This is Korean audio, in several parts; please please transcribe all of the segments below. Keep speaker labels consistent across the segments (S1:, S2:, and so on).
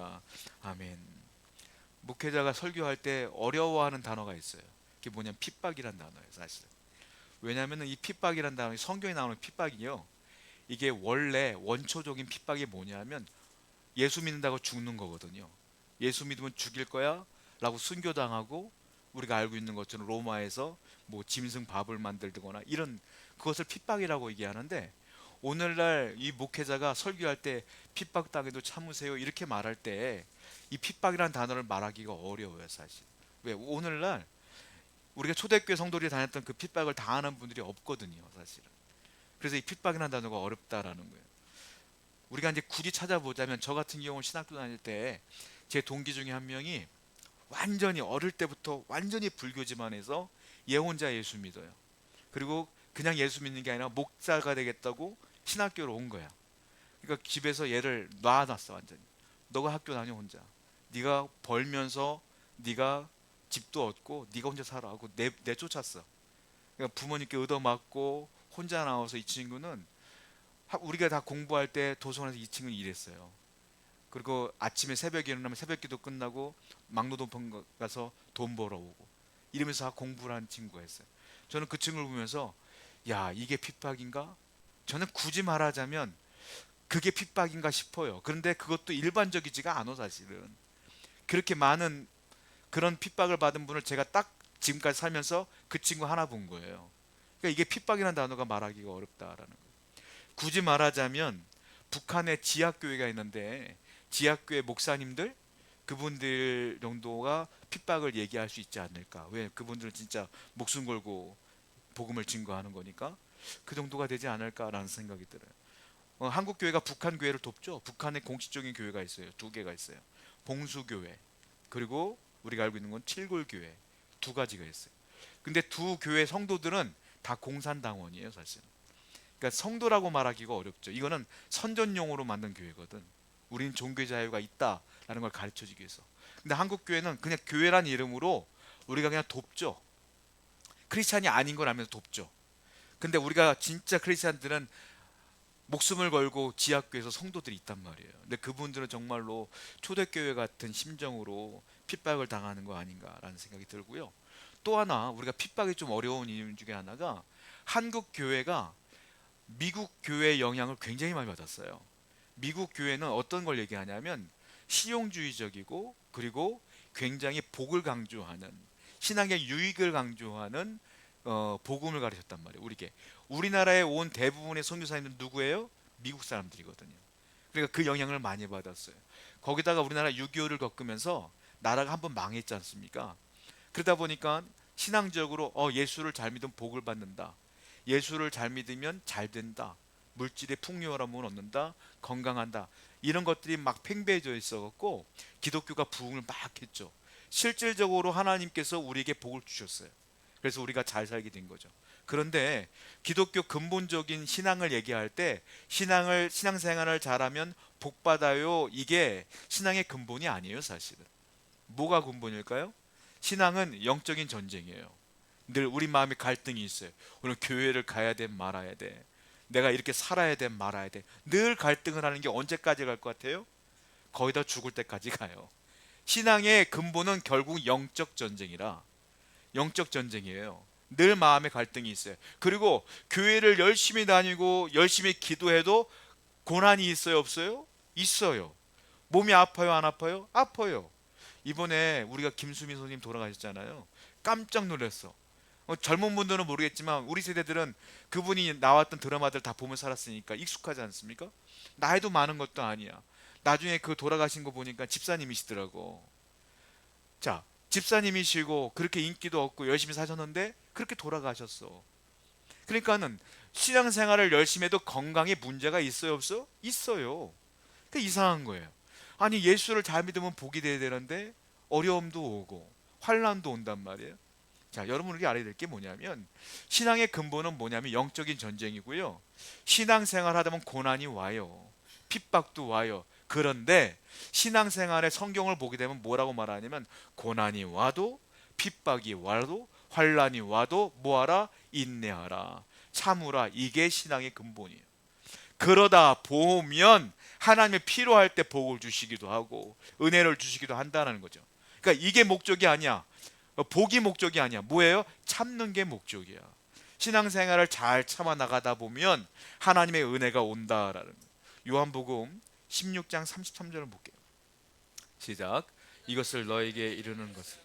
S1: 믿습니다. 아멘. 목회자가 설교할 때 어려워하는 단어가 있어요. 그게 뭐냐면 핍박이란 단어예요, 사실. 왜냐하면 이 핍박이란 단어, 성경에 나오는 핍박이요. 이게 원래 원초적인 핍박이 뭐냐면 예수 믿는다고 죽는 거거든요. 예수 믿으면 죽일 거야라고 순교당하고 우리가 알고 있는 것처럼 로마에서 뭐 짐승 밥을 만들거나 이런 그것을 핍박이라고 얘기하는데 오늘날 이 목회자가 설교할 때 핍박당해도 참으세요 이렇게 말할 때 이 핍박이라는 단어를 말하기가 어려워요 사실. 왜? 오늘날 우리가 초대교회 성도들이 다녔던 그 핍박을 당하는 분들이 없거든요 사실은. 그래서 이 핍박이라는 단어가 어렵다라는 거예요. 우리가 이제 굳이 찾아보자면 저 같은 경우 신학교 다닐 때 제 동기 중에 한 명이 완전히 어릴 때부터 완전히 불교지만 해서 얘 혼자 예수 믿어요. 그리고 그냥 예수 믿는 게 아니라 목사가 되겠다고 신학교로 온 거야. 그러니까 집에서 얘를 놔놨어 완전히. 너가 학교 다녀 혼자. 네가 벌면서 네가 집도 얻고 네가 혼자 살아 하고 내 내쫓았어. 그러니까 부모님께 얻어맞고 혼자 나와서 이 친구는 하- 우리가 다 공부할 때 도서관에서 이 친구는 일했어요. 그리고 아침에 새벽에 일어나면 새벽기도 끝나고 막노동평 가서 돈 벌어오고 이러면서 다 공부를 한 친구가 있어요. 저는 그 친구를 보면서 야 이게 핍박인가? 저는 굳이 말하자면 그게 핍박인가 싶어요. 그런데 그것도 일반적이지가 않아 사실은. 그렇게 많은 그런 핍박을 받은 분을 제가 딱 지금까지 살면서 그 친구 하나 본 거예요. 그러니까 이게 핍박이라는 단어가 말하기가 어렵다라는 거예요. 굳이 말하자면 북한에 지하교회가 있는데 지하교회 목사님들 그분들 정도가 핍박을 얘기할 수 있지 않을까? 왜 그분들은 진짜 목숨 걸고 복음을 증거하는 거니까 그 정도가 되지 않을까라는 생각이 들어요. 어, 한국 교회가 북한 교회를 돕죠. 북한에 공식적인 교회가 있어요. 두 개가 있어요. 봉수 교회 그리고 우리가 알고 있는 건 칠골 교회 두 가지가 있어요. 근데 두 교회 성도들은 다 공산당원이에요, 사실. 그러니까 성도라고 말하기가 어렵죠. 이거는 선전용으로 만든 교회거든. 우리는 종교 자유가 있다라는 걸 가르쳐 주기 위해서. 근데 한국 교회는 그냥 교회란 이름으로 우리가 그냥 돕죠. 크리스찬이 아닌 걸 알면서 돕죠. 근데 우리가 진짜 크리스찬들은 목숨을 걸고 지하교에서 성도들이 있단 말이에요. 근데 그분들은 정말로 초대교회 같은 심정으로 핍박을 당하는 거 아닌가라는 생각이 들고요. 또 하나 우리가 핍박이 좀 어려운 이유 중에 하나가 한국 교회가 미국 교회의 영향을 굉장히 많이 받았어요. 미국 교회는 어떤 걸 얘기하냐면 실용주의적이고 그리고 굉장히 복을 강조하는 신앙의 유익을 강조하는 어, 복음을 가르쳤단 말이에요. 우리게 우리나라에 온 대부분의 선교사님들 누구예요? 미국 사람들이거든요. 그러니까 그 영향을 많이 받았어요. 거기다가 우리나라 6.25를 겪으면서 나라가 한번 망했지 않습니까? 그러다 보니까 신앙적으로 어, 예수를 잘 믿으면 복을 받는다. 예수를 잘 믿으면 잘 된다. 물질의 풍요로움을 얻는다. 건강한다. 이런 것들이 막 팽배해져 있어갖고 기독교가 부흥을 막 했죠. 실질적으로 하나님께서 우리에게 복을 주셨어요. 그래서 우리가 잘 살게 된 거죠. 그런데 기독교 근본적인 신앙을 얘기할 때 신앙을 신앙생활을 잘하면 복 받아요. 이게 신앙의 근본이 아니에요, 사실은. 뭐가 근본일까요? 신앙은 영적인 전쟁이에요. 늘 우리 마음에 갈등이 있어요. 오늘 교회를 가야 돼, 말아야 돼. 내가 이렇게 살아야 돼, 말아야 돼. 늘 갈등을 하는 게 언제까지 갈 것 같아요? 거의 다 죽을 때까지 가요. 신앙의 근본은 결국 영적 전쟁이라 영적 전쟁이에요. 늘 마음에 갈등이 있어요. 그리고 교회를 열심히 다니고 열심히 기도해도 고난이 있어요, 없어요? 있어요. 몸이 아파요, 안 아파요? 아파요. 이번에 우리가 김수민 선생님 돌아가셨잖아요. 깜짝 놀랐어. 어, 젊은 분들은 모르겠지만 우리 세대들은 그분이 나왔던 드라마들 다 보며 살았으니까 익숙하지 않습니까? 나이도 많은 것도 아니야. 나중에 그 돌아가신 거 보니까 집사님이시더라고. 자, 집사님이시고 그렇게 인기도 없고 열심히 사셨는데 그렇게 돌아가셨어. 그러니까는 신앙생활을 열심히 해도 건강에 문제가 있어요, 없어? 있어요. 그 이상한 거예요. 아니 예수를 잘 믿으면 복이 돼야 되는데 어려움도 오고 환란도 온단 말이에요. 자, 여러분 우리가 알아야 될 게 뭐냐면 신앙의 근본은 뭐냐면 영적인 전쟁이고요. 신앙 생활 하다 보면 고난이 와요. 핍박도 와요. 그런데 신앙생활의 성경을 보게 되면 뭐라고 말하냐면 고난이 와도 핍박이 와도 환란이 와도 뭐하라 인내하라 참으라 이게 신앙의 근본이에요. 그러다 보면 하나님의 필요할 때 복을 주시기도 하고 은혜를 주시기도 한다는 거죠. 그러니까 이게 목적이 아니야. 어, 복이 목적이 아니야. 뭐예요? 참는 게 목적이야. 신앙생활을 잘 참아 나가다 보면 하나님의 은혜가 온다라는 거예요. 요한복음 16장 33절을 볼게요. 시작. 이것을 너에게 이르는 것은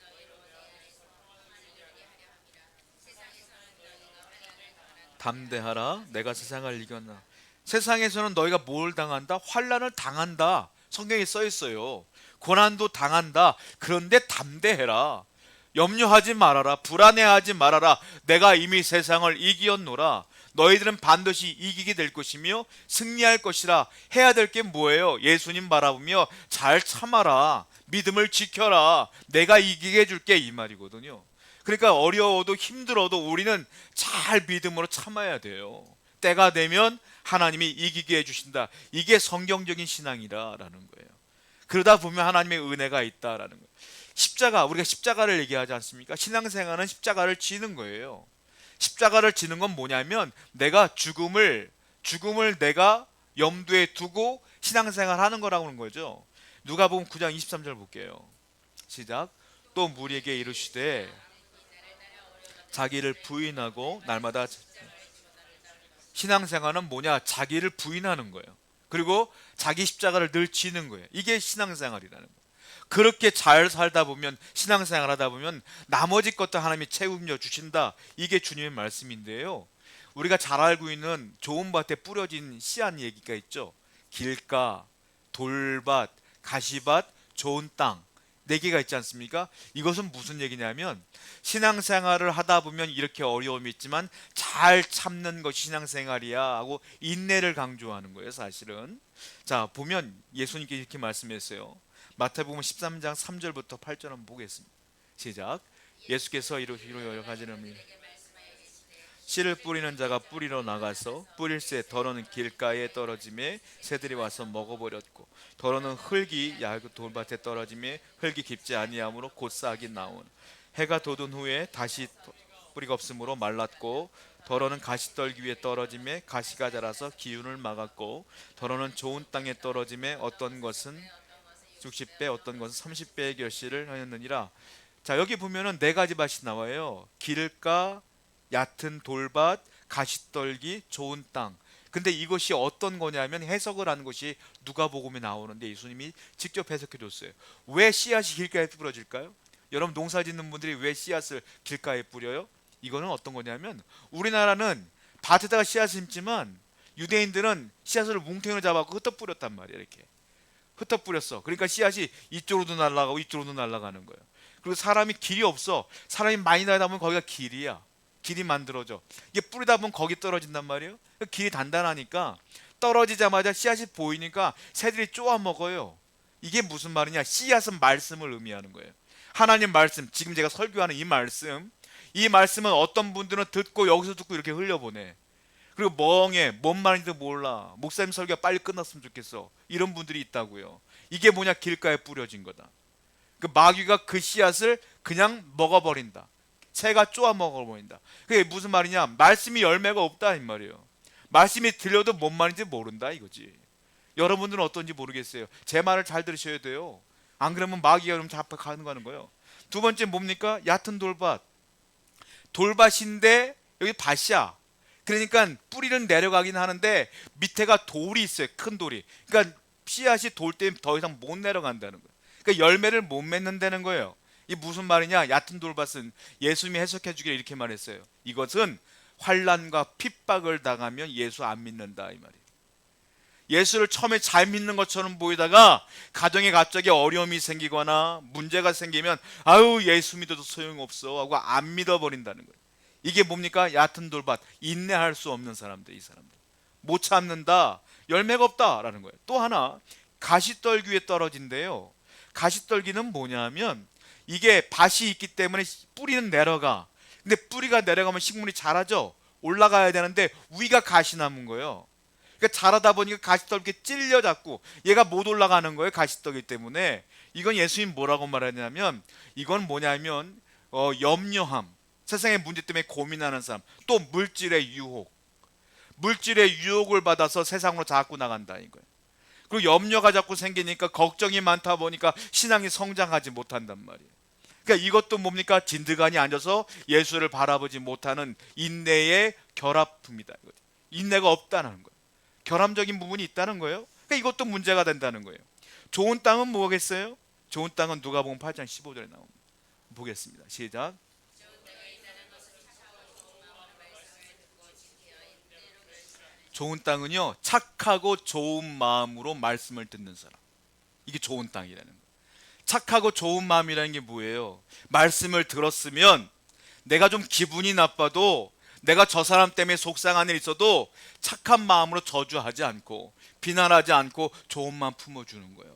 S1: 담대하라. 내가 세상을 이겼나? 세상에서는 너희가 뭘 당한다? 환란을 당한다. 성경에 써 있어요. 고난도 당한다. 그런데 담대해라. 염려하지 말아라. 불안해하지 말아라. 내가 이미 세상을 이기었노라 너희들은 반드시 이기게 될 것이며 승리할 것이라 해야 될 게 뭐예요 예수님 바라보며 잘 참아라 믿음을 지켜라 내가 이기게 해줄게 이 말이거든요 그러니까 어려워도 힘들어도 우리는 잘 믿음으로 참아야 돼요. 때가 되면 하나님이 이기게 해주신다. 이게 성경적인 신앙이라라는 거예요. 그러다 보면 하나님의 은혜가 있다라는 거예요. 십자가 우리가 십자가를 얘기하지 않습니까? 신앙생활은 십자가를 지는 거예요. 십자가를 지는 건 뭐냐면 내가 죽음을 죽음을 내가 염두에 두고 신앙생활 하는 거라고 하는 거죠. 누가 보면 9장 23절 볼게요. 시작. 또 무리에게 이르시되 자기를 부인하고 날마다 신앙생활은 뭐냐? 자기를 부인하는 거예요. 그리고 자기 십자가를 늘 지는 거예요. 이게 신앙생활이라는 거예요. 그렇게 잘 살다 보면 신앙생활 하다 보면 나머지 것도 하나님이 책임져 주신다. 이게 주님의 말씀인데요. 우리가 잘 알고 있는 좋은 밭에 뿌려진 씨앗 얘기가 있죠. 길가, 돌밭, 가시밭, 좋은 땅. 네 개가 있지 않습니까? 이것은 무슨 얘기냐면 신앙생활을 하다 보면 이렇게 어려움이 있지만 잘 참는 것이 신앙생활이야 하고 인내를 강조하는 거예요, 사실은. 자, 보면 예수님께 이렇게 말씀했어요. 마태복음 13장 3절부터 8절 한번 보겠습니다. 시작. 예수께서 이러시로 여러 가지를 씨를 뿌리는 자가 뿌리러 나가서 뿌릴 새 더러는 길가에 떨어짐에 새들이 와서 먹어버렸고 더러는 흙이 얇은 돌밭에 떨어짐에 흙이 깊지 아니하므로 곧 싹이 나온 해가 돋은 후에 다시 뿌리가 없으므로 말랐고 더러는 가시떨기 위에 떨어짐에 가시가 자라서 기운을 막았고 더러는 좋은 땅에 떨어짐에 어떤 것은 60배 어떤 것은 30배의 결실을 하였느니라 자 여기 보면은 네 가지 밭이 나와요 길가 얕은 돌밭, 가시떨기, 좋은 땅. 근데 이것이 어떤 거냐면 해석을 하는 것이 누가복음에 나오는데 예수님이 직접 해석해 줬어요. 왜 씨앗이 길가에 뿌려질까요? 여러분 농사 짓는 분들이 왜 씨앗을 길가에 뿌려요? 이거는 어떤 거냐면 우리나라는 밭에다가 씨앗을 심지만 유대인들은 씨앗을 뭉탱이로 잡아서 흩어 뿌렸단 말이에요. 이렇게 흩어 뿌렸어. 그러니까 씨앗이 이쪽으로도 날아가고 이쪽으로도 날아가는 거예요. 그리고 사람이 길이 없어. 사람이 많이 나다 보면 거기가 길이야. 길이 만들어져. 이게 뿌리다 보면 거기 떨어진단 말이에요. 길이 단단하니까 떨어지자마자 씨앗이 보이니까 새들이 쪼아 먹어요. 이게 무슨 말이냐? 씨앗은 말씀을 의미하는 거예요. 하나님 말씀, 지금 제가 설교하는 이 말씀, 이 말씀은 어떤 분들은 듣고 여기서 듣고 이렇게 흘려보내. 그리고 멍해, 뭔 말인지도 몰라. 목사님 설교가 빨리 끝났으면 좋겠어. 이런 분들이 있다고요. 이게 뭐냐? 길가에 뿌려진 거다. 그 마귀가 그 씨앗을 그냥 먹어버린다. 새가 쪼아 먹어버린다. 그게 무슨 말이냐? 말씀이 열매가 없다 이 말이에요. 말씀이 들려도 뭔 말인지 모른다 이거지. 여러분들은 어떤지 모르겠어요. 제 말을 잘 들으셔야 돼요. 안 그러면 마귀가 여러분 잡아가는 거는 거예요. 두 번째 뭡니까? 얕은 돌밭. 돌밭인데 여기 밭이야. 그러니까 뿌리는 내려가긴 하는데 밑에가 돌이 있어요. 큰 돌이. 그러니까 씨앗이 돌 때문에 더 이상 못 내려간다는 거예요. 그러니까 열매를 못 맺는다는 거예요. 이 무슨 말이냐? 얕은 돌밭은 예수님이 해석해 주기를 이렇게 말했어요. 이것은 환란과 핍박을 당하면 예수 안 믿는다 이 말이에요. 예수를 처음에 잘 믿는 것처럼 보이다가 가정에 갑자기 어려움이 생기거나 문제가 생기면 아유 예수 믿어도 소용없어 하고 안 믿어버린다는 거예요. 이게 뭡니까? 얕은 돌밭 인내할 수 없는 사람들 이 사람들 못 참는다 열매가 없다라는 거예요. 또 하나 가시떨기 위에 떨어진대요. 가시떨기는 뭐냐면 이게 밭이 있기 때문에 뿌리는 내려가. 근데 뿌리가 내려가면 식물이 자라죠. 올라가야 되는데 위가 가시 남은 거예요. 그러니까 자라다 보니까 가시떡이 찔려 잡고 얘가 못 올라가는 거예요. 가시떡이 때문에 이건 예수님 뭐라고 말하냐면 이건 뭐냐면 어, 염려함. 세상의 문제 때문에 고민하는 사람. 또 물질의 유혹. 물질의 유혹을 받아서 세상으로 자꾸 나간다 이거예요. 그리고 염려가 자꾸 생기니까 걱정이 많다 보니까 신앙이 성장하지 못한단 말이에요. 그러니까 이것도 뭡니까? 진드간이 앉아서 예수를 바라보지 못하는 인내의 결합입니다. 인내가 없다는 거예요. 결함적인 부분이 있다는 거예요. 그러니까 이것도 문제가 된다는 거예요. 좋은 땅은 뭐겠어요? 좋은 땅은 누가 보면 8장 15절에 나옵니다. 보겠습니다. 시작. 좋은 땅은요 착하고 좋은 마음으로 말씀을 듣는 사람. 이게 좋은 땅이라는 거예요. 착하고 좋은 마음이라는 게 뭐예요? 말씀을 들었으면 내가 좀 기분이 나빠도 내가 저 사람 때문에 속상한 일 있어도 착한 마음으로 저주하지 않고 비난하지 않고 좋은 마음 품어주는 거예요.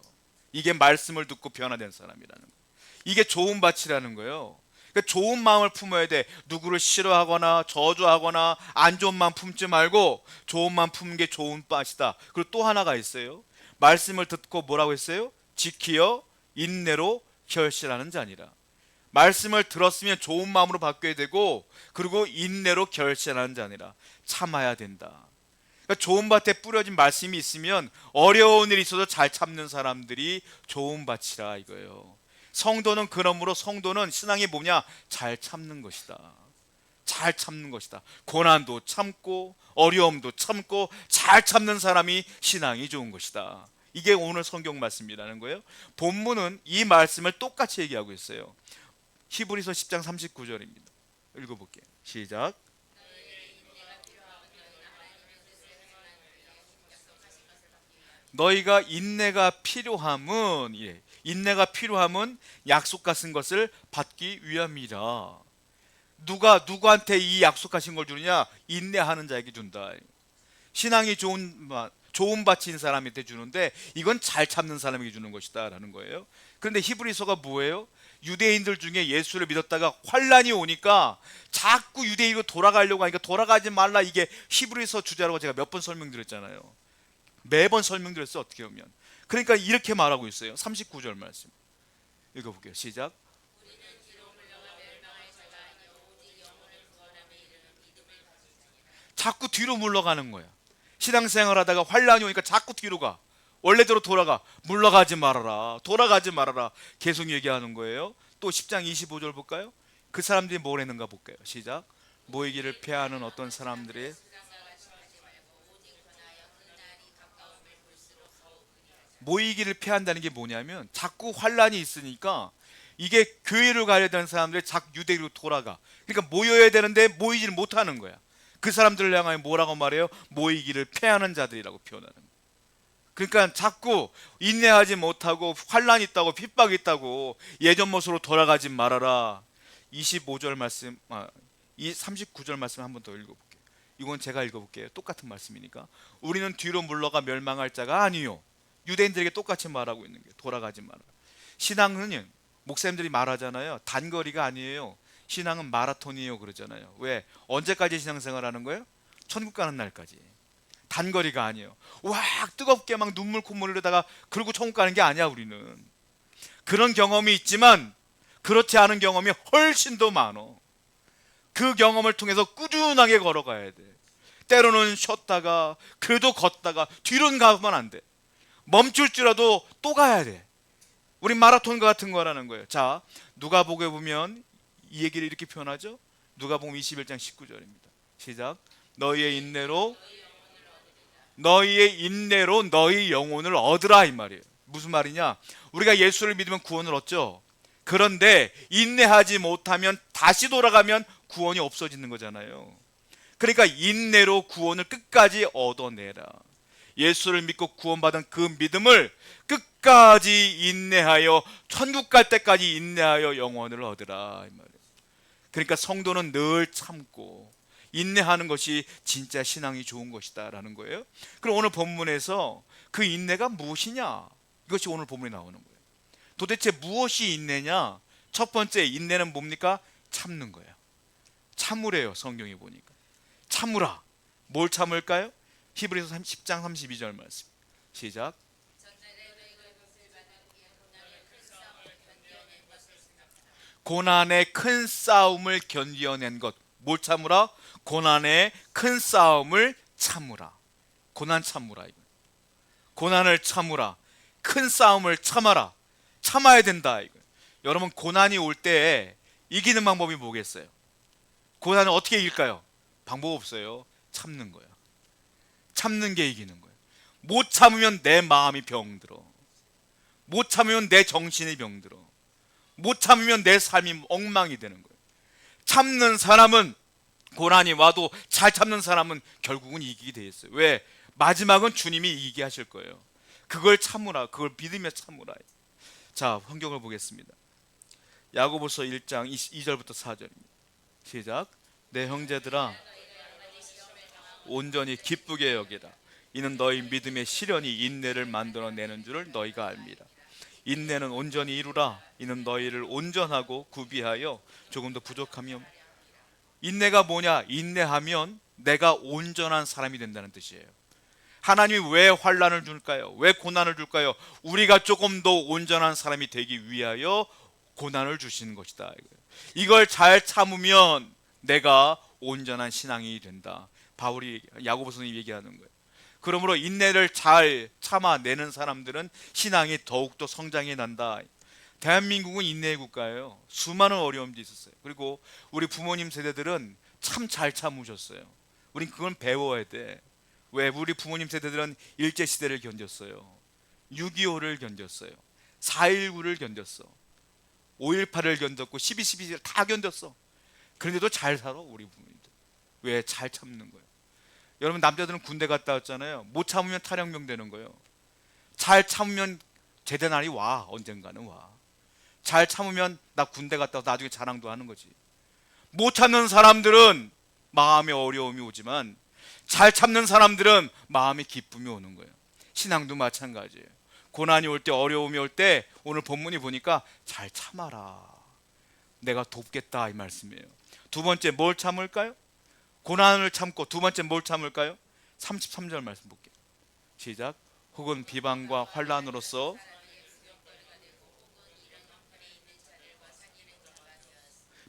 S1: 이게 말씀을 듣고 변화된 사람이라는 거예요. 이게 좋은 밭이라는 거예요 그러니까 좋은 마음을 품어야 돼. 누구를 싫어하거나 저주하거나 안 좋은 마음 품지 말고 좋은 마음 품는 게 좋은 밭이다. 그리고 또 하나가 있어요. 말씀을 듣고 뭐라고 했어요? 지키어 인내로 결실하는 자니라. 말씀을 들었으면 좋은 마음으로 바뀌어야 되고 그리고 인내로 결실하는 자니라. 참아야 된다. 그러니까 좋은 밭에 뿌려진 말씀이 있으면 어려운 일이 있어도 잘 참는 사람들이 좋은 밭이라 이거예요. 성도는 그러므로 성도는 신앙이 뭐냐? 잘 참는 것이다. 잘 참는 것이다. 고난도 참고 어려움도 참고 잘 참는 사람이 신앙이 좋은 것이다. 이게 오늘 성경 말씀이라는 거예요. 본문은 이 말씀을 똑같이 얘기하고 있어요. 히브리서 10장 39절입니다. 읽어 볼게요. 시작. 너희가 인내가 필요함은 예, 인내가 필요함은 약속 같은 것을 받기 위함이라. 누가 누구한테 이 약속하신 걸 주느냐? 인내하는 자에게 준다. 신앙이 좋은 좋은 밭인 사람한테 주는데 이건 잘 참는 사람에게 주는 것이다라는 거예요. 그런데 히브리서가 뭐예요? 유대인들 중에 예수를 믿었다가 환란이 오니까 자꾸 유대인으로 돌아가려고 하니까 돌아가지 말라 이게 히브리서 주제라고 제가 몇 번 설명드렸잖아요. 매번 설명드렸어 어떻게 보면 그러니까 이렇게 말하고 있어요. 39절 말씀. 읽어볼게요. 시작. 자꾸 뒤로 물러가는 거야. 신앙생활 하다가 환란이 오니까 자꾸 뒤로 가. 원래대로 돌아가. 물러가지 말아라. 돌아가지 말아라. 계속 얘기하는 거예요. 또 10장 25절 볼까요? 그 사람들이 뭘 했는가 볼까요. 시작. 모이기를 피하는 어떤 사람들의 모이기를 피한다는 게 뭐냐면 자꾸 환란이 있으니까 이게 교회를 되는 사람들이 자꾸 유대로 돌아가. 그러니까 모여야 되는데 모이지를 못하는 거야. 그 사람들을 향하여 뭐라고 말해요? 모이기를 패하는 자들이라고 표현하는 거야. 그러니까 자꾸 인내하지 못하고 환란이 있다고 핍박이 있다고 예전 모습으로 돌아가지 말아라. 25절 말씀, 아, 이 39절 말씀 한번 더 읽어 볼게요. 이건 제가 읽어 볼게요. 똑같은 말씀이니까. 우리는 뒤로 물러가 멸망할 자가 아니요. 유대인들에게 똑같이 말하고 있는 게 돌아가지 마라. 신앙은 목사님들이 말하잖아요. 단거리가 아니에요. 신앙은 마라톤이에요 그러잖아요. 왜? 언제까지 신앙생활 하는 거예요? 천국 가는 날까지. 단거리가 아니에요. 와 뜨겁게 막 눈물 콧물 흘리다가 그리고 천국 가는 게 아니야 우리는. 그런 경험이 있지만 그렇지 않은 경험이 훨씬 더 많어. 그 경험을 통해서 꾸준하게 걸어가야 돼. 때로는 쉬었다가 그래도 걷다가 뒤로는 가면 안 돼. 멈출 줄라도 또 가야 돼. 우리 마라톤 같은 거라는 거예요. 자, 누가 보게 보면 이 얘기를 이렇게 표현하죠. 누가 보면 21장 19절입니다. 시작. 너희의 인내로 너희의 인내로 너희 영혼을 얻으라 이 말이에요. 무슨 말이냐? 우리가 예수를 믿으면 구원을 얻죠. 그런데 인내하지 못하면 다시 돌아가면 구원이 없어지는 거잖아요. 그러니까 인내로 구원을 끝까지 얻어내라. 예수를 믿고 구원받은 그 믿음을 끝까지 인내하여 천국 갈 때까지 인내하여 영원을 얻으라 이 말이에요. 그러니까 성도는 늘 참고 인내하는 것이 진짜 신앙이 좋은 것이다라는 거예요. 그럼 오늘 본문에서 그 인내가 무엇이냐? 이것이 오늘 본문에 나오는 거예요. 도대체 무엇이 인내냐? 첫 번째 인내는 뭡니까? 참는 거예요. 참으래요. 성경에 보니까. 참으라. 뭘 참을까요? 히브리서 10장 32절 말씀. 시작. 고난의 큰 싸움을 견디어낸 것. 뭘 참으라? 고난의 큰 싸움을 참으라. 고난 참으라 이거. 고난을 참으라. 큰 싸움을 참아라. 참아야 된다. 이거. 여러분 고난이 올때 이기는 방법이 뭐겠어요? 고난을 어떻게 이길까요? 방법 없어요. 참는 거예요. 참는 게 이기는 거예요. 못 참으면 내 마음이 병들어. 못 참으면 내 정신이 병들어. 못 참으면 내 삶이 엉망이 되는 거예요. 참는 사람은 고난이 와도 잘 참는 사람은 결국은 이기게 돼 있어요. 왜? 마지막은 주님이 이기게 하실 거예요. 그걸 참으라. 그걸 믿으며 참으라. 자, 성경을 보겠습니다. 야고보서 1장 2절부터 4절입니다. 시작. 내 형제들아 온전히 기쁘게 여기라. 이는 너희 믿음의 시련이 인내를 만들어 내는 줄을 너희가 압니다. 인내는 온전히 이루라. 이는 너희를 온전하고 구비하여 조금 더 부족하며 인내가 뭐냐? 인내하면 내가 온전한 사람이 된다는 뜻이에요. 하나님이 왜 환란을 줄까요? 왜 고난을 줄까요? 우리가 조금 더 온전한 사람이 되기 위하여 고난을 주시는 것이다. 이걸 잘 참으면 내가 온전한 신앙이 된다. 바울이 야고보서는 얘기하는 거예요. 그러므로 인내를 잘 참아내는 사람들은 신앙이 더욱더 성장해 난다. 대한민국은 인내의 국가예요. 수많은 어려움도 있었어요. 그리고 우리 부모님 세대들은 참 잘 참으셨어요. 우린 그건 배워야 돼. 왜 우리 부모님 세대들은 일제 시대를 견뎠어요. 6.25를 견뎠어요. 4.19를 견뎠어. 5.18을 견뎠고 12.12를 다 견뎠어. 그런데도 잘 살아 우리 부모님들. 왜 잘 참는 거예요. 여러분 남자들은 군대 갔다 왔잖아요. 못 참으면 탈영병 되는 거예요. 잘 참으면 제대 날이 와 언젠가는 와. 잘 참으면 나 군대 갔다 와서 나중에 자랑도 하는 거지. 못 참는 사람들은 마음에 어려움이 오지만 잘 참는 사람들은 마음에 기쁨이 오는 거예요. 신앙도 마찬가지예요. 고난이 올 때 어려움이 올 때 오늘 본문이 보니까 잘 참아라. 내가 돕겠다 이 말씀이에요. 두 번째 뭘 참을까요? 고난을 참고 두 번째 뭘 참을까요? 33절 말씀 볼게요. 시작. 혹은 비방과 환란으로서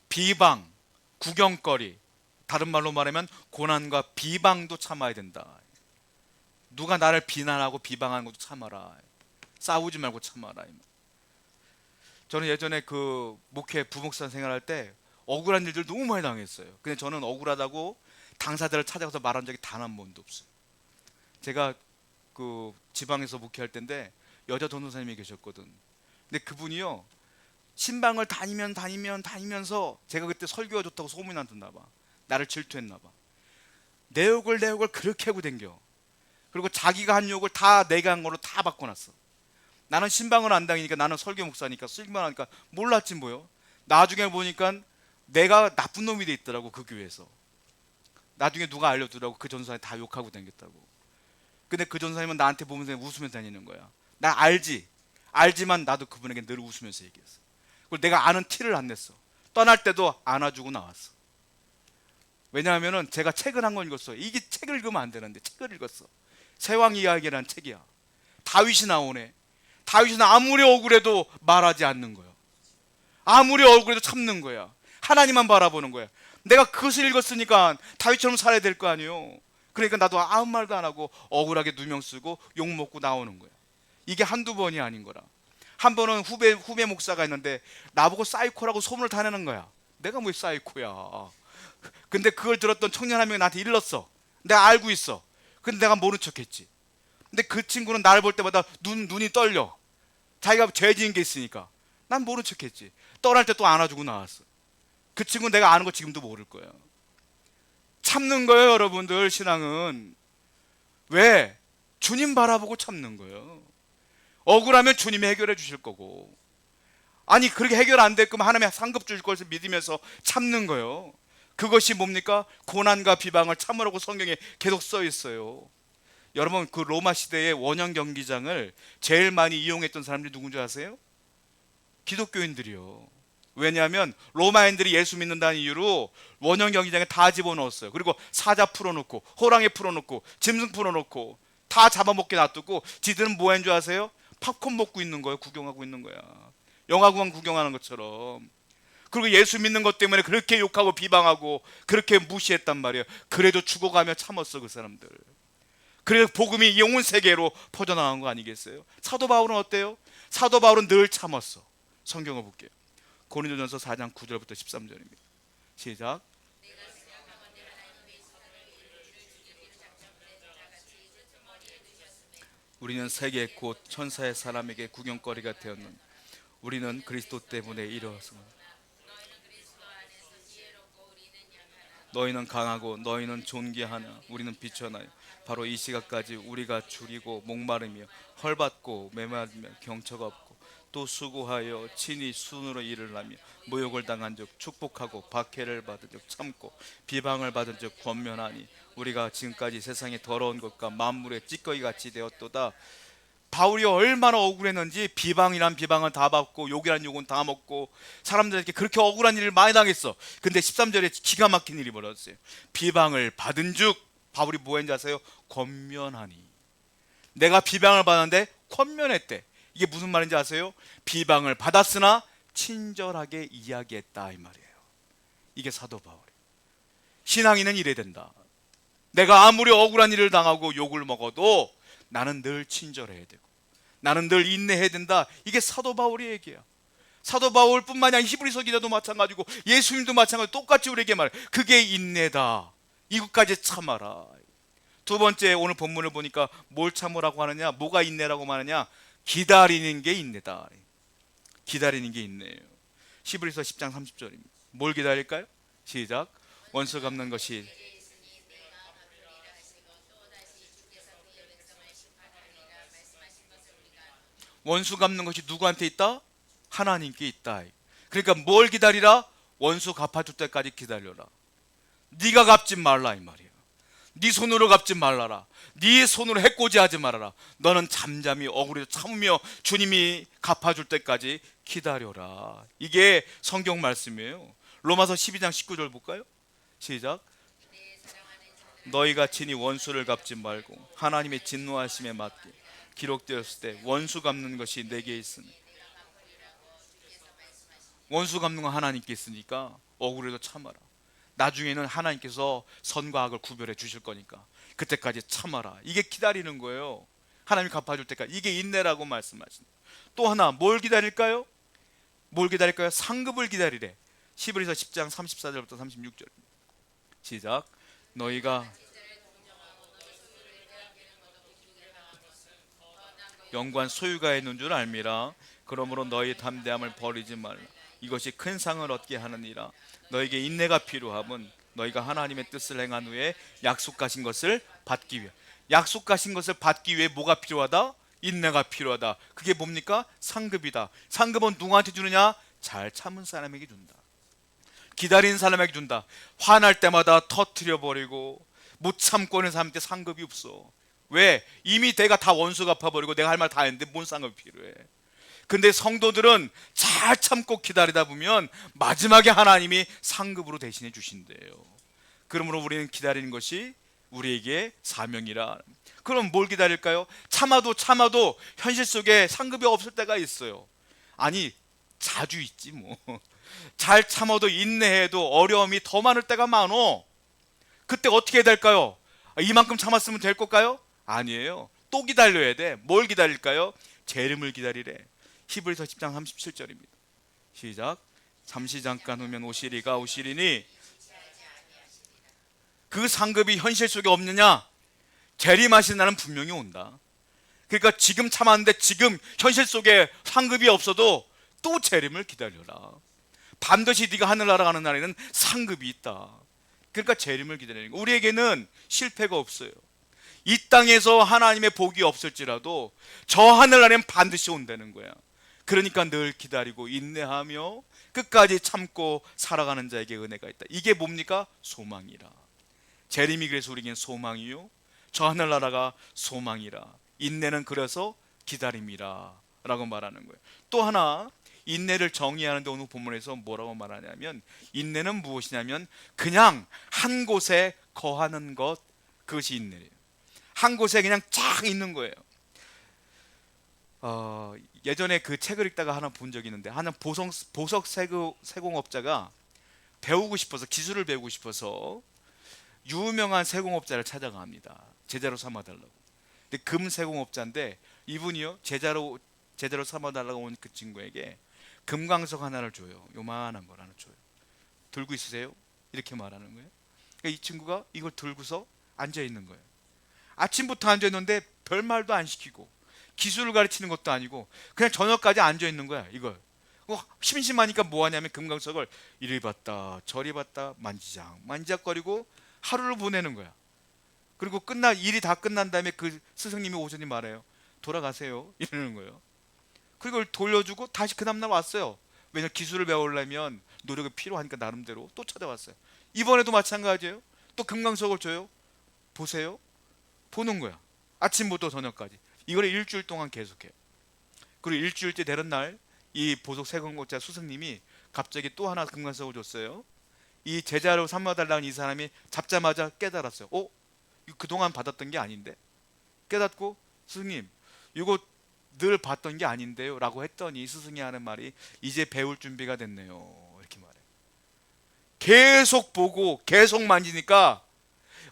S1: 비방, 구경거리, 다른 말로 말하면 고난과 비방도 참아야 된다. 누가 나를 비난하고 비방하는 것도 참아라. 싸우지 말고 참아라. 저는 예전에 그 목회 부목사 생활할 때 억울한 일들 너무 많이 당했어요. 근데 저는 억울하다고 당사자를 찾아가서 말한 적이 단 한 번도 없어요. 제가 그 지방에서 목회할 때인데 여자 전도사님이 계셨거든. 근데 그분이요 신방을 다니면 다니면 다니면서 제가 그때 설교가 좋다고 소문이 났나 봐. 나를 질투했나 봐. 내 욕을 내 욕을 그렇게 하고 댕겨. 그리고 자기가 한 욕을 다 내가 한 거로 다 바꿔놨어. 나는 신방을 안 다니니까 나는 설교 목사니까 쓰기만 하니까 몰랐지 뭐요. 나중에 보니까 내가 나쁜 놈이 돼 있더라고 그 교회에서. 나중에 누가 알려주라고 그 전사님 다 욕하고 다녔다고. 근데 그 전사님은 나한테 보면서 웃으면서 다니는 거야. 나 알지. 알지만 나도 그분에게 늘 웃으면서 얘기했어. 그리고 내가 아는 티를 안 냈어. 떠날 때도 안아주고 나왔어. 왜냐하면은 제가 책을 한 권 읽었어. 이게 책을 읽으면 안 되는데 책을 읽었어. 세왕 이야기라는 책이야. 다윗이 나오네. 다윗은 아무리 억울해도 말하지 않는 거야. 아무리 억울해도 참는 거야. 하나님만 바라보는 거야. 내가 그것을 읽었으니까 다윗처럼 살아야 될 거 아니에요. 그러니까 나도 아무 말도 안 하고 억울하게 누명 쓰고 욕 먹고 나오는 거야. 이게 한두 번이 아닌 거라. 한 번은 후배 후배 목사가 있는데 나보고 사이코라고 소문을 다 내는 거야. 내가 뭐 사이코야. 근데 그걸 들었던 청년 한 명이 나한테 일렀어. 내가 알고 있어. 근데 내가 모른 척했지. 근데 그 친구는 나를 볼 때마다 눈 눈이 떨려. 자기가 죄 지은 게 있으니까. 난 모른 척했지. 떠날 때 또 안아주고 나왔어. 그 친구는 내가 아는 거 지금도 모를 거예요. 참는 거예요, 여러분들 신앙은. 왜? 주님 바라보고 참는 거예요. 억울하면 주님이 해결해 주실 거고. 아니 그렇게 해결 안될 거면 하나님이 상급 주실 것을 믿으면서 참는 거예요. 그것이 뭡니까? 고난과 비방을 참으라고 성경에 계속 써 있어요. 여러분 그 로마 시대의 원형 경기장을 제일 많이 이용했던 사람들이 누군지 아세요? 기독교인들이요. 왜냐하면 로마인들이 예수 믿는다는 이유로 원형 경기장에 다 집어넣었어요. 그리고 사자 풀어놓고 호랑이 풀어놓고 짐승 풀어놓고 다 잡아먹게 놔두고 지들은 뭐 하는 줄 아세요? 팝콘 먹고 있는 거예요. 구경하고 있는 거야. 영화관 구경하는 것처럼. 그리고 예수 믿는 것 때문에 그렇게 욕하고 비방하고 그렇게 무시했단 말이에요. 그래도 죽어가며 참았어 그 사람들.
S2: 그래서 복음이 영혼 세계로 퍼져나간 거 아니겠어요? 사도 바울은 어때요? 사도 바울은 늘 참았어. 성경을 볼게요. 고린도전서 4장 9절부터 13절입니다. 시작. 우리는 세계 곧 천사의 사람에게 구경거리가 되었는 우리는 그리스도 때문에 이르렀음. 너희는 강하고 너희는 존귀하나 우리는 비천하여 바로 이 시각까지 우리가 줄이고 목마르며 헐받고 메마르며 경처가 없고 또 수고하여 친히 순으로 일을 하며 모욕을 당한 적 축복하고 박해를 받은 적 참고 비방을 받은 적 권면하니 우리가 지금까지 세상의 더러운 것과 만물의 찌꺼기 같이 되었도다 바울이 얼마나 억울했는지 비방이란 비방은 다 받고 욕이란 욕은 다 먹고 사람들에게 그렇게 억울한 일을 많이 당했어. 근데 13절에 기가 막힌 일이 벌어졌어요. 비방을 받은 즉 바울이 뭐 했는지 아세요? 권면하니. 내가 비방을 받았는데 권면했대. 이게 무슨 말인지 아세요? 비방을 받았으나 친절하게 이야기했다 이 말이에요. 이게 사도 바울이. 신앙인은 이래야 된다. 내가 아무리 억울한 일을 당하고 욕을 먹어도 나는 늘 친절해야 되고 나는 늘 인내해야 된다. 이게 사도 바울의 얘기야. 사도 바울뿐만이 아니라 히브리서 기자도 마찬가지고 예수님도 마찬가지고 똑같이 우리에게 말해. 그게 인내다. 이것까지 참아라. 두 번째 오늘 본문을 보니까 뭘 참으라고 하느냐? 뭐가 인내라고 말하냐? 기다리는 게 인내다. 기다리는 게 인내예요. 히브리서 10장 30절입니다. 뭘 기다릴까요? 시작. 원수 갚는 것이 원수 갚는 것이 누구한테 있다? 하나님께 있다. 그러니까 뭘 기다리라? 원수 갚아줄 때까지 기다려라. 네가 갚지 말라 이 말이야. 네 손으로 갚지 말라라. 네 손으로 해코지하지 말아라. 너는 잠잠히 억울해 참으며 주님이 갚아줄 때까지 기다려라. 이게 성경 말씀이에요. 로마서 12장 19절 볼까요? 시작. 너희가 친히 원수를 갚지 말고 하나님의 진노하심에 맞게 기록되었을 때 원수 갚는 것이 내게 있으니 원수 갚는 건 하나님께 있으니까 억울해도 참아라. 나중에는 하나님께서 선과 악을 구별해 주실 거니까 그때까지 참아라. 이게 기다리는 거예요. 하나님이 갚아줄 때까지 이게 인내라고 말씀하신다. 또 하나 뭘 기다릴까요? 뭘 기다릴까요? 상급을 기다리래. 시브리서 10장 34절부터 36절. 시작. 너희가 영관 소유가 있는 줄 알미라. 그러므로 너희 담대함을 버리지 말라. 이것이 큰 상을 얻게 하느니라. 너에게 인내가 필요함은 너희가 하나님의 뜻을 행한 후에 약속하신 것을 받기 위해 약속하신 것을 받기 위해 뭐가 필요하다? 인내가 필요하다. 그게 뭡니까? 상급이다. 상급은 누구한테 주느냐? 잘 참은 사람에게 준다. 기다리는 사람에게 준다. 화날 때마다 터트려 버리고 못 참고 있는 사람한테 상급이 없어. 왜? 이미 내가 다 원수 갚아버리고 내가 할 말 다 했는데 뭔 상급이 필요해? 근데 성도들은 잘 참고 기다리다 보면 마지막에 하나님이 상급으로 대신해 주신대요. 그러므로 우리는 기다리는 것이 우리에게 사명이라. 그럼 뭘 기다릴까요? 참아도 참아도 현실 속에 상급이 없을 때가 있어요. 아니 자주 있지 뭐. 잘 참아도 인내해도 어려움이 더 많을 때가 많어. 그때 어떻게 해야 될까요? 아, 이만큼 참았으면 될 걸까요? 아니에요. 또 기다려야 돼. 뭘 기다릴까요? 재림을 기다리래. 히브리서 10장 37절입니다. 시작. 잠시 잠깐 후면 오시리가 오시리니 그 상급이 현실 속에 없느냐? 재림하신 날은 분명히 온다. 그러니까 지금 참았는데 지금 현실 속에 상급이 없어도 또 재림을 기다려라. 반드시 네가 하늘나라 가는 날에는 상급이 있다. 그러니까 재림을 기다리는 거. 우리에게는 실패가 없어요. 이 땅에서 하나님의 복이 없을지라도 저 하늘나라는 반드시 온다는 거야. 그러니까 늘 기다리고 인내하며 끝까지 참고 살아가는 자에게 은혜가 있다. 이게 뭡니까? 소망이라. 재림이 그래서 우리에겐 소망이요. 저 하늘나라가 소망이라. 인내는 그래서 기다림이라. 라고 말하는 거예요. 또 하나 인내를 정의하는데 오늘 본문에서 뭐라고 말하냐면 인내는 무엇이냐면 그냥 한 곳에 거하는 것 그것이 인내예요. 한 곳에 그냥 쫙 있는 거예요. 어, 예전에 그 책을 읽다가 하나 본 적이 있는데 하나 보석 보석 세공업자가 배우고 싶어서 기술을 배우고 싶어서
S1: 유명한 세공업자를 찾아갑니다. 제자로 삼아달라고. 근데 금 세공업자인데 이분이요 제자로 제자로 삼아달라고 온 그 친구에게 금광석 하나를 줘요. 요만한 걸 하나 줘요. 들고 있으세요? 이렇게 말하는 거예요. 그러니까 이 친구가 이걸 들고서 앉아 있는 거예요. 아침부터 앉아 있는데 별 말도 안 시키고 기술을 가르치는 것도 아니고 그냥 저녁까지 앉아 있는 거야. 이걸. 어, 심심하니까 뭐 하냐면 금강석을 이리 봤다 저리 봤다 만지작 만지작거리고 하루를 보내는 거야. 그리고 끝나 일이 다 끝난 다음에 그 스승님이 오더니 말해요. 돌아가세요. 이러는 거예요. 그걸 돌려주고 다시 그 다음날 왔어요. 왜냐 면 기술을 배우려면 노력이 필요하니까 나름대로 또 찾아왔어요. 이번에도 마찬가지예요. 또 금강석을 줘요. 보세요. 보는 거야. 아침부터 저녁까지. 이걸 일주일 동안 계속해요. 그리고 일주일째 되는 날 이 보석 세금고자 스승님이 갑자기 또 하나 금강석을 줬어요. 이 제자로 삼아달라는 이 사람이 잡자마자 깨달았어요. 어? 그동안 받았던 게 아닌데? 깨닫고 스승님 이거 늘 봤던 게 아닌데요 라고 했더니 스승이 하는 말이 이제 배울 준비가 됐네요 이렇게 말해 계속 보고 계속 만지니까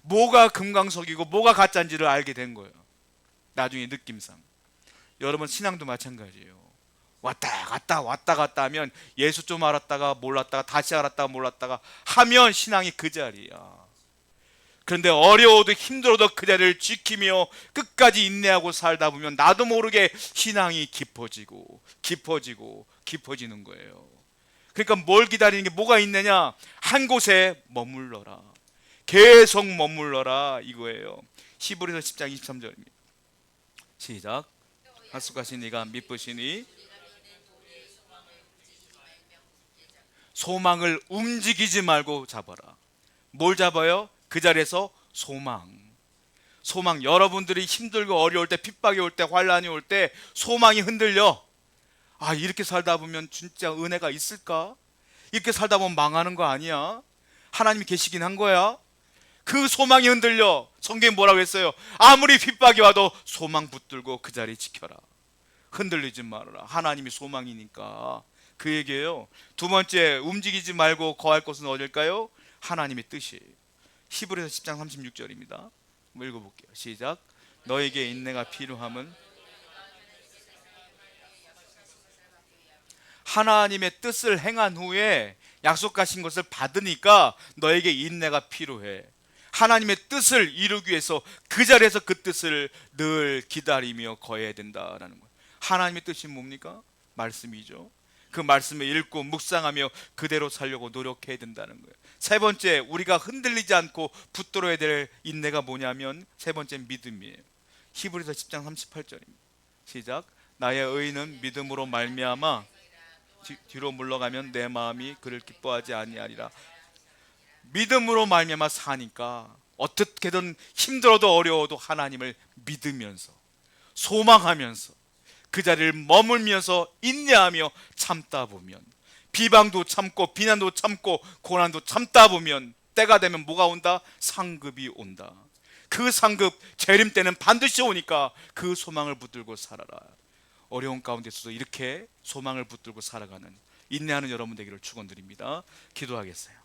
S1: 뭐가 금강석이고 뭐가 가짜인지를 알게 된 거예요 나중에 느낌상 여러분 신앙도 마찬가지예요 왔다 갔다 왔다 갔다 하면 예수 좀 알았다가 몰랐다가 다시 알았다가 몰랐다가 하면 신앙이 그 자리야 그런데 어려워도 힘들어도 그 자리를 지키며 끝까지 인내하고 살다 보면 나도 모르게 신앙이 깊어지고 깊어지고 깊어지는 거예요. 그러니까 뭘 기다리는 게 뭐가 있느냐? 한 곳에 머물러라. 계속 머물러라 이거예요. 히브리서 10장 23절입니다. 시작. 하숙하신 이가 미쁘시니 소망을 움직이지 말고 잡아라. 뭘 잡아요? 그 자리에서 소망. 소망 여러분들이 힘들고 어려울 때 핍박이 올 때 환란이 올 때 소망이 흔들려. 아, 이렇게 살다 보면 진짜 은혜가 있을까? 이렇게 살다 보면 망하는 거 아니야? 하나님이 계시긴 한 거야. 그 소망이 흔들려. 성경에 뭐라고 했어요? 아무리 핍박이 와도 소망 붙들고 그 자리 지켜라. 흔들리지 말아라. 하나님이 소망이니까. 그 얘기예요. 두 번째, 움직이지 말고 거할 곳은 어딜까요? 하나님의 뜻이. 히브리서 10장 36절입니다. 한번 읽어볼게요. 시작. 너에게 인내가 필요함은 하나님의 뜻을 행한 후에 약속하신 것을 받으니까 너에게 인내가 필요해. 하나님의 뜻을 이루기 위해서 그 자리에서 그 뜻을 늘 기다리며 거해야 된다라는 거예요. 하나님의 뜻이 뭡니까? 말씀이죠. 그 말씀을 읽고 묵상하며 그대로 살려고 노력해야 된다는 거예요. 세 번째, 우리가 흔들리지 않고 붙들어야 될 인내가 뭐냐면 세 번째 믿음이에요. 히브리서 10장 38절입니다. 시작. 나의 의는 믿음으로 말미암아 뒤, 뒤로 물러가면 내 마음이 그를 기뻐하지 아니하리라. 믿음으로 말미암아 사니까 어떻게든 힘들어도 어려워도 하나님을 믿으면서 소망하면서 그 자리를 머물면서 인내하며 참다 보면 비방도 참고 비난도 참고 고난도 참다 보면 때가 되면 뭐가 온다? 상급이 온다. 그 상급 재림 때는 반드시 오니까 그 소망을 붙들고 살아라. 어려운 가운데서도 이렇게 소망을 붙들고 살아가는 인내하는 여러분 되기를 축원드립니다. 기도하겠어요.